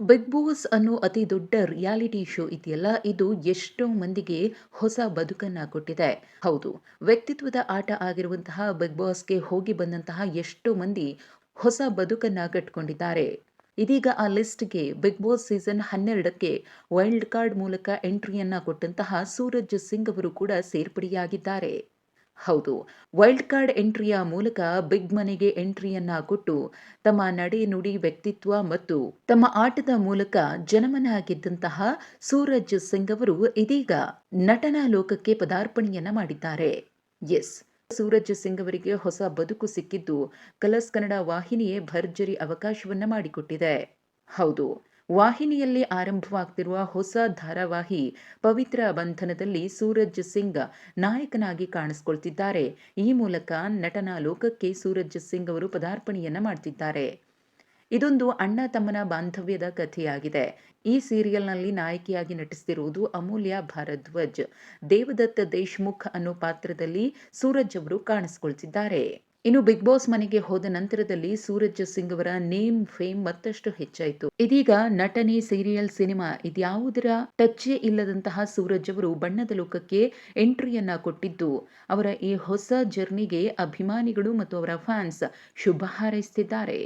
Big boss ಅನ್ನೋ ಅತಿ ದೊಡ್ಡ ರಿಯಾಲಿಟಿ ಶೋ ಇದೆಯಲ್ಲ, ಇದು ಎಷ್ಟೋ ಮಂದಿಗೆ ಹೊಸ ಬದುಕನ್ನ ಕೊಟ್ಟಿದೆ. ಹೌದು, ವ್ಯಕ್ತಿತ್ವದ ಆಟ ಆಗಿರುವಂತಹ ಬಿಗ್ ಬಾಸ್ಗೆ ಹೋಗಿ ಬಂದಂತಹ ಎಷ್ಟೋ ಮಂದಿ ಹೊಸ ಬದುಕನ್ನ ಕಟ್ಕೊಂಡಿದ್ದಾರೆ. ಇದೀಗ ಆ ಲಿಸ್ಟ್ಗೆ ಬಿಗ್ ಬಾಸ್ ಸೀಸನ್ ಹನ್ನೆರಡಕ್ಕೆ ವೈಲ್ಡ್ ಕಾರ್ಡ್ ಮೂಲಕ ಎಂಟ್ರಿಯನ್ನ ಕೊಟ್ಟಂತಹ ಸೂರಜ್ ಸಿಂಗ್ ಅವರು ಕೂಡ ಸೇರ್ಪಡೆಯಾಗಿದ್ದಾರೆ. ಹೌದು. ವೈಲ್ಡ್ ಕಾರ್ಡ್ ಎಂಟ್ರಿಯ ಮೂಲಕ ಬಿಗ್ ಮನೆಗೆ ಎಂಟ್ರಿಯನ್ನ ಕೊಟ್ಟು ತಮ್ಮ ನಡೆ ನುಡಿ ವ್ಯಕ್ತಿತ್ವ ಮತ್ತು ತಮ್ಮ ಆಟದ ಮೂಲಕ ಜನಮನ ಗೆದ್ದಂತಹ ಸೂರಜ್ ಸಿಂಗ್ ಅವರು ಇದೀಗ ನಟನಾ ಲೋಕಕ್ಕೆ ಪದಾರ್ಪಣೆಯನ್ನ ಮಾಡಿದ್ದಾರೆ. ಎಸ್. ಸೂರಜ್ ಸಿಂಗ್ ಅವರಿಗೆ ಹೊಸ ಬದುಕು ಸಿಕ್ಕಿದ್ದು ಕಲರ್ಸ್ ಕನ್ನಡ ವಾಹಿನಿಯೇ ಭರ್ಜರಿ ಅವಕಾಶವನ್ನ ಮಾಡಿಕೊಟ್ಟಿದೆ. ಹೌದು. ವಾಹಿನಿಯಲ್ಲಿ ಆರಂಭವಾಗ್ತಿರುವ ಹೊಸ ಧಾರಾವಾಹಿ ಪವಿತ್ರ ಬಂಧನದಲ್ಲಿ ಸೂರಜ್ ಸಿಂಗ್ ನಾಯಕನಾಗಿ ಕಾಣಿಸ್ಕೊಳ್ತಿದ್ದಾರೆ. ಈ ಮೂಲಕ ನಟನ ಲೋಕಕ್ಕೆ ಸೂರಜ್ ಸಿಂಗ್ ಅವರು ಪದಾರ್ಪಣೆಯನ್ನ ಮಾಡ್ತಿದ್ದಾರೆ. ಇದೊಂದು ಅಣ್ಣ ತಮ್ಮನ ಬಾಂಧವ್ಯದ ಕಥೆಯಾಗಿದೆ. ಈ ಸೀರಿಯಲ್ನಲ್ಲಿ ನಾಯಕಿಯಾಗಿ ನಟಿಸುತ್ತಿರುವುದು ಅಮೂಲ್ಯ ಭಾರದ್ವಾಜ್ ದೇವದತ್ತ ದೇಶ್ಮುಖ್ ಅನ್ನೋ ಪಾತ್ರದಲ್ಲಿ ಸೂರಜ್ ಅವರು ಕಾಣಿಸ್ಕೊಳ್ತಿದ್ದಾರೆ. ಇನ್ನು ಬಿಗ್ ಬಾಸ್ ಮನೆಗೆ ಹೋದ ನಂತರದಲ್ಲಿ ಸೂರಜ್ ಸಿಂಗ್ ಅವರ ನೇಮ್, ಫೇಮ್ ಮತ್ತಷ್ಟು ಹೆಚ್ಚಾಯಿತು. ಇದೀಗ ನಟನೆ ಸೀರಿಯಲ್ ಸಿನಿಮಾ ಇದ್ಯಾವುದರ ಟಚ್ಚೇ ಇಲ್ಲದಂತಹ ಸೂರಜ್ ಅವರು ಬಣ್ಣದ ಲೋಕಕ್ಕೆ ಎಂಟ್ರಿಯನ್ನ ಕೊಟ್ಟಿದ್ದು, ಅವರ ಈ ಹೊಸ ಜರ್ನಿಗೆ ಅಭಿಮಾನಿಗಳು ಮತ್ತು ಅವರ ಫ್ಯಾನ್ಸ್ ಶುಭ ಹಾರೈಸುತ್ತಿದ್ದಾರೆ